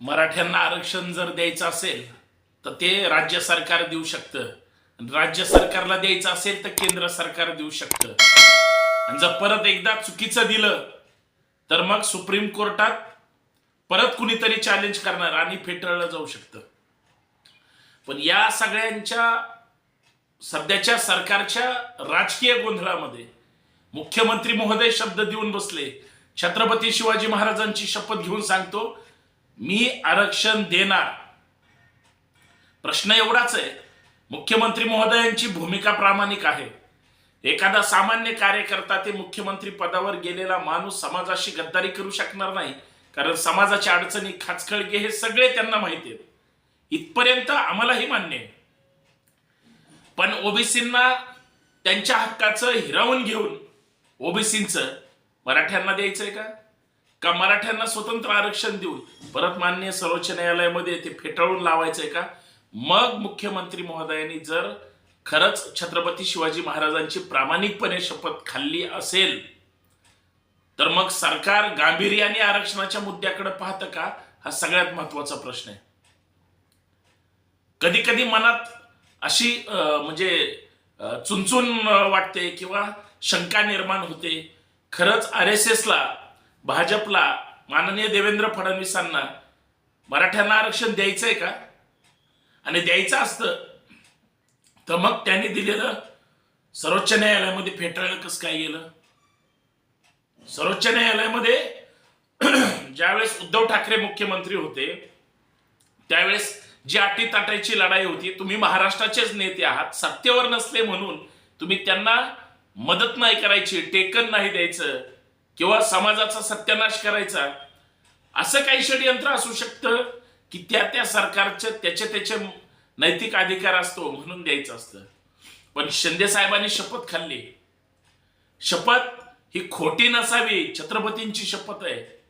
मराठ्यांना आरक्षण जर द्यायचं असेल तर ते राज्य सरकार देऊ शकतं. राज्य सरकारला द्यायचं असेल तर केंद्र सरकार देऊ शकतं. आणि जर परत एकदा चुकीचं दिलं तर मग सुप्रीम कोर्टात परत कुणीतरी चॅलेंज करणार आणि फेटाळलं जाऊ शकतं. पण या सगळ्यांच्या सध्याच्या सरकारच्या राजकीय गोंधळामध्ये मुख्यमंत्री महोदय शब्द देऊन बसले. छत्रपती शिवाजी महाराजांची शपथ घेऊन सांगतो मी आरक्षण देणार. प्रश्न एवढाच आहे मुख्यमंत्री महोदयांची भूमिका प्रामाणिक आहे. एखादा सामान्य कार्यकर्ता ते मुख्यमंत्री पदावर गेलेला माणूस समाजाशी गद्दारी करू शकणार नाही कारण समाजाच्या अडचणी खाचखळगे हे सगळे त्यांना माहिती आहेत. इथपर्यंत आम्हालाही मान्य आहे. पण ओबीसींना त्यांच्या हक्काचं हिरावून घेऊन ओबीसींचं मराठ्यांना द्यायचंय का? का मराठ्यांना स्वतंत्र आरक्षण देऊन परत मान्य सर्वोच्च न्यायालयामध्ये ते फेटाळून लावायचंय का? मग मुख्यमंत्री महोदयांनी जर खरंच छत्रपती शिवाजी महाराजांची प्रामाणिकपणे शपथ खाल्ली असेल तर मग सरकार गांभीर्याने आरक्षणाच्या मुद्द्याकडे पाहतं का? हा सगळ्यात महत्त्वाचा प्रश्न आहे. कधी कधी मनात अशी म्हणजे चुनचुन वाटते किंवा शंका निर्माण होते. खरंच आर एस एसला भाजपला माननीय देवेंद्र फडणवीसांना मराठ्यांना आरक्षण द्यायचं आहे का? आणि द्यायचं असतं तर मग त्यांनी दिलेलं सर्वोच्च न्यायालयामध्ये फेटाळलं कसं काय गेलं? सर्वोच्च न्यायालयामध्ये ज्यावेळेस उद्धव ठाकरे मुख्यमंत्री होते त्यावेळेस जी अटी ताटायची लढाई होती तुम्ही महाराष्ट्राचेच नेते आहात सत्तेवर नसले म्हणून तुम्ही त्यांना मदत नाही करायची टेकन नाही द्यायचं किंवा समाजाचा सत्यानाश करायचा असं काही षडयंत्र असू शकतं की त्या त्या सरकारचं त्याचे त्याचे नैतिक अधिकार असतो म्हणून द्यायचं असतं. पण शिंदे साहेबांनी शपथ खाल्ली. शपथ ही खोटी नसावी छत्रपतींची शपथ आहे.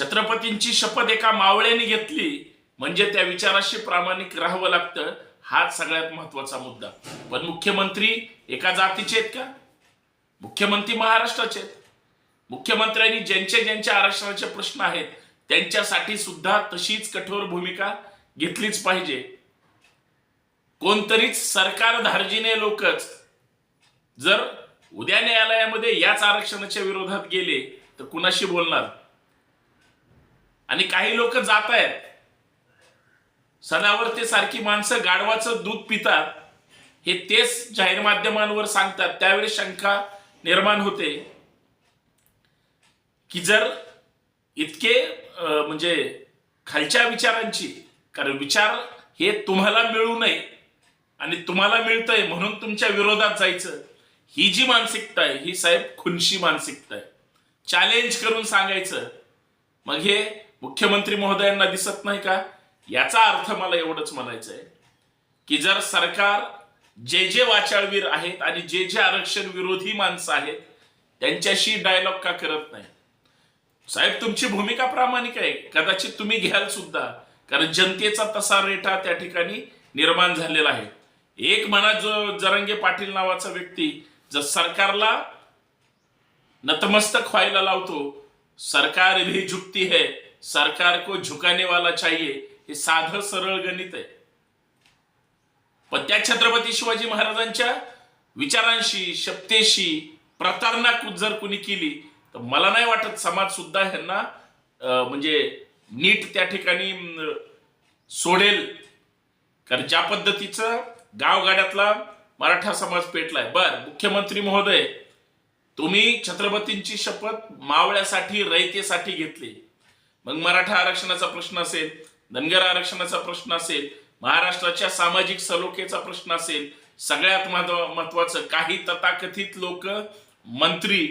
छत्रपतींची शपथ एका मावळ्याने घेतली म्हणजे त्या विचाराशी प्रामाणिक राहावं लागतं हा सगळ्यात महत्त्वाचा मुद्दा. पण मुख्यमंत्री एका जातीचे आहेत का? मुख्यमंत्री महाराष्ट्राचे आहेत. मुख्यमंत्र्यांनी ज्यांचे ज्यांचे आरक्षणाचे प्रश्न आहेत त्यांच्यासाठी सुद्धा तशीच कठोर भूमिका घेतलीच पाहिजे. कोणतरीच सरकार धार्जीने लोकच जर उद्या न्यायालयामध्ये याच आरक्षणाच्या विरोधात गेले तर कुणाशी बोलणार? आणि काही लोक जात आहेत. सणावर सारखी माणसं गाढवाचं दूध पितात हे तेच जाहीर माध्यमांवर सांगतात. त्यावेळी शंका निर्माण होते. की जर इतके म्हणजे खालच्या विचारांची कारण विचार हे तुम्हाला मिळू नये आणि तुम्हाला मिळतंय म्हणून तुमच्या विरोधात जायचं ही जी मानसिकता आहे ही साहेब खुनशी मानसिकता आहे. चॅलेंज करून सांगायचं. मग हे मुख्यमंत्री महोदयांना दिसत नाही का? याचा अर्थ मला एवढंच म्हणायचं आहे की जर सरकार जे जे वाचाळवीर आहेत आणि जे जे आरक्षण विरोधी माणसं आहेत त्यांच्याशी डायलॉग का करत नाही? साहेब तुमची भूमिका प्रामाणिक आहे. कदाचित तुम्ही घ्याल सुद्धा. कारण जनतेचा तसा रेटा त्या ठिकाणी निर्माण झालेला आहे. एक म्हणा जो जरंगे पाटील नावाचा व्यक्ती जर सरकारला नतमस्तक व्हायला लावतो सरकार भी झुकती है सरकार को झुकाने वाला चाहिए हे साधं सरळ गणित आहे. पण त्या छत्रपती शिवाजी महाराजांच्या विचारांशी शब्देशी प्रतारणा जर कुणी केली तर मला नाही वाटत समाज सुद्धा ह्यांना म्हणजे नीट त्या ठिकाणी सोडेल. कारण ज्या पद्धतीचं गावगाड्यातला मराठा समाज पेटलाय. बर मुख्यमंत्री महोदय तुम्ही छत्रपतींची शपथ मावळ्यासाठी रयतेसाठी घेतली. मग मराठा आरक्षणाचा प्रश्न असेल धनगर आरक्षणाचा प्रश्न असेल महाराष्ट्राच्या सामाजिक सलोखेचा प्रश्न असेल सगळ्यात महत्व- महत्वाचं काही तथाकथित लोक मंत्री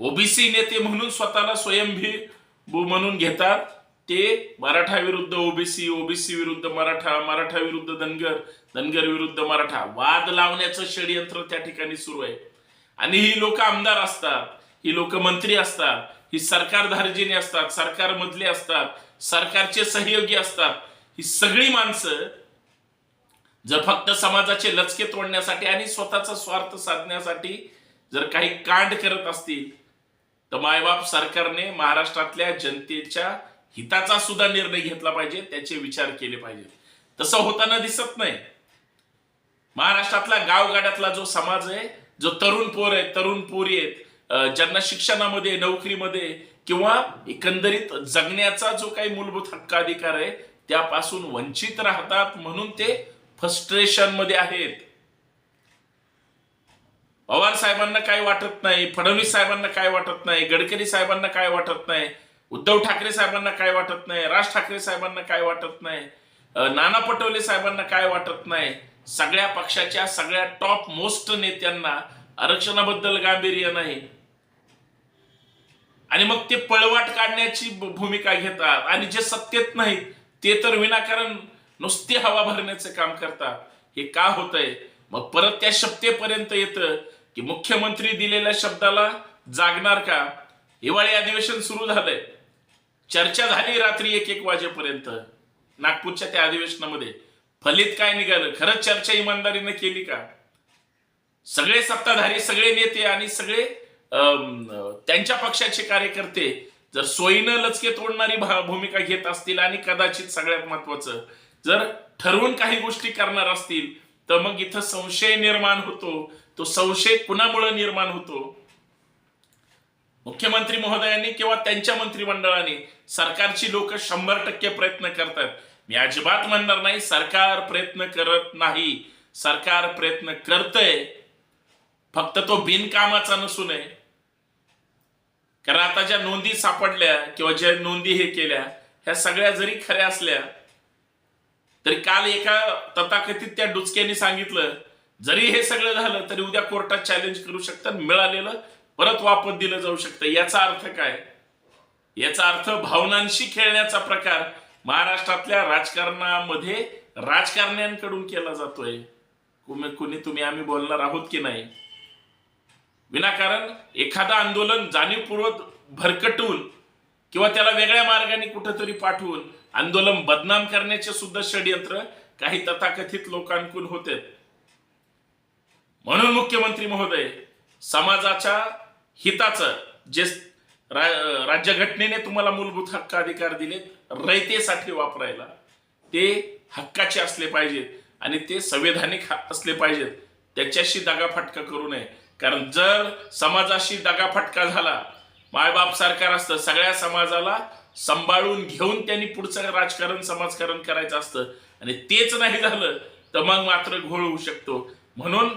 ओबीसी नेते म्हणून स्वतःला स्वयंभी म्हणून घेतात. ते मराठा विरुद्ध ओबीसी ओबीसी विरुद्ध मराठा मराठा विरुद्ध धनगर धनगर विरुद्ध मराठा. वाद लावण्याचं षडयंत्र त्या ठिकाणी सुरू आहे. आणि ही लोक आमदार असतात ही लोक मंत्री असतात ही सरकार धार्जिने असतात सरकार मधले असतात सरकारचे सहयोगी असतात. ही सगळी माणसं जर फक्त समाजाचे लचके तोडण्यासाठी आणि स्वतःचा स्वार्थ साधण्यासाठी जर काही कांड करत असतील तर मायबाप सरकारने महाराष्ट्रातल्या जनतेच्या हिताचा सुद्धा निर्णय घेतला पाहिजे त्याचे विचार केले पाहिजे. तसं होताना दिसत नाही. महाराष्ट्रातला गावगाड्यातला जो समाज आहे जो तरुण पोर आहे तरुण पोरी आहेत ज्यांना शिक्षणामध्ये नोकरीमध्ये किंवा एकंदरीत जगण्याचा जो काही मूलभूत हक्क अधिकार आहे त्यापासून वंचित राहतात म्हणून ते फ्रस्ट्रेशनमध्ये आहेत. पवार साहेबांना काय वाटत नाही फडणवीस साहेबांना काय वाटत नाही गडकरी साहेबांना काय वाटत नाही उद्धव ठाकरे साहेबांना काय वाटत नाही राज ठाकरे साहेबांना काय वाटत नाही नाना पटोले साहेबांना काय वाटत नाही सगळ्या पक्षाच्या सगळ्या टॉप मोस्ट नेत्यांना आरक्षणाबद्दल गांभीर्य नाही. आणि मग ते पळवाट काढण्याची भूमिका घेतात आणि जे सत्तेत नाहीत ते तर विनाकारण नुसती हवा भरण्याचं काम करतात. हे का होतंय? मग परत त्या शक्तेपर्यंत येतं. की मुख्यमंत्री दिलेल्या शब्दाला जागणार का? हिवाळी अधिवेशन सुरू झालंय. चर्चा झाली रात्री एक एक वाजेपर्यंत. नागपूरच्या त्या अधिवेशनामध्ये. फलित काय निघालं? खरंच चर्चा इमानदारीने केली का? सगळे सत्ताधारी सगळे नेते आणि सगळे त्यांच्या पक्षाचे कार्यकर्ते जर सोयीनं लचके तोडणारी भा- भूमिका घेत असतील आणि कदाचित सगळ्यात महत्वाचं जर ठरवून काही गोष्टी करणार असतील तर मग इथं संशय निर्माण होतो. तो संशय कुणामुळे निर्माण होतो? मुख्यमंत्री महोदयांनी किंवा त्यांच्या मंत्रिमंडळाने? सरकारची लोक शंभर टक्के प्रयत्न करतात. मी अजिबात म्हणणार नाही सरकार प्रयत्न करत नाही. सरकार प्रयत्न करतय. फक्त तो बिनकामाचा नसू नये कारण आता ज्या नोंदी सापडल्या किंवा ज्या नोंदी हे केल्या ह्या सगळ्या जरी खऱ्या असल्या तरी काल एका तथाकथित त्या डुचक्याने सांगितलं जरी हे सगळं झालं तरी उद्या कोर्टात चॅलेंज करू शकतात मिळालेलं परत वापस दिलं जाऊ शकतं. याचा अर्थ काय? याचा अर्थ भावनांशी खेळण्याचा प्रकार महाराष्ट्रातल्या राजकारणामध्ये राजकारण्यांकडून केला जातोय. कुणी कुणी तुम्ही आम्ही बोलणार आहोत की नाही? विनाकारण एखादं आंदोलन जाणीवपूर्वक भरकटून किंवा त्याला वेगळ्या मार्गाने कुठंतरी पाठवून आंदोलन बदनाम करण्याचे सुद्धा षडयंत्र काही तथाकथित लोकांकून होते. म्हणून मुख्यमंत्री महोदय समाजाच्या हिताचं जे रा- राज्यघटनेने तुम्हाला मूलभूत हक्क अधिकार दिले रयतेसाठी वापरायला ते हक्काचे असले पाहिजेत आणि ते संवैधानिक असले पाहिजेत त्याच्याशी दगाफटका करू नये. कारण जर समाजाशी दगाफटका झाला मायबाप सरकार असतं सगळ्या समाजाला सांभाळून घेऊन त्यांनी पुढचं राजकारण समाजकारण करायचं असतं. आणि तेच नाही झालं तर मग मात्र घोळ होऊ शकतो. म्हणून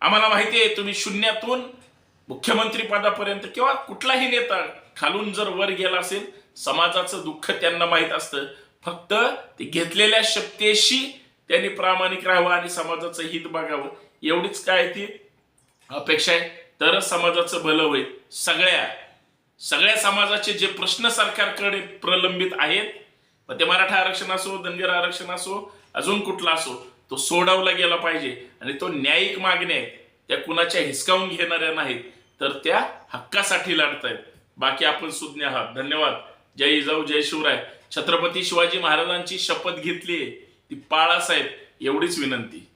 आम्हाला माहिती आहे तुम्ही शून्यातून मुख्यमंत्री पदापर्यंत किंवा कुठलाही नेता खालून जर वर गेला असेल समाजाचं दुःख त्यांना माहीत असतं. फक्त ते घेतलेल्या शक्तीशी त्यांनी प्रामाणिक राहावं आणि समाजाचं हित बघावं. एवढीच काय ती अपेक्षा आहे. तर समाजाचं भलं होईल. सगळ्या सगळ्या समाजाचे जे प्रश्न सरकारकडे प्रलंबित आहेत मग ते मराठा आरक्षण असो धनगर आरक्षण असो अजून कुठला असो तो सोडवला गेला पाहिजे. आणि तो न्यायिक मागण्या आहेत. त्या कुणाच्या हिसकावून घेणाऱ्या नाहीत. तर त्या हक्कासाठी लढतायत. बाकी आपण सुज्ञ आहात. धन्यवाद. जय जाऊ जय शिवराय. छत्रपती शिवाजी महाराजांची शपथ घेतली ती पाळासाहेब एवढीच विनंती.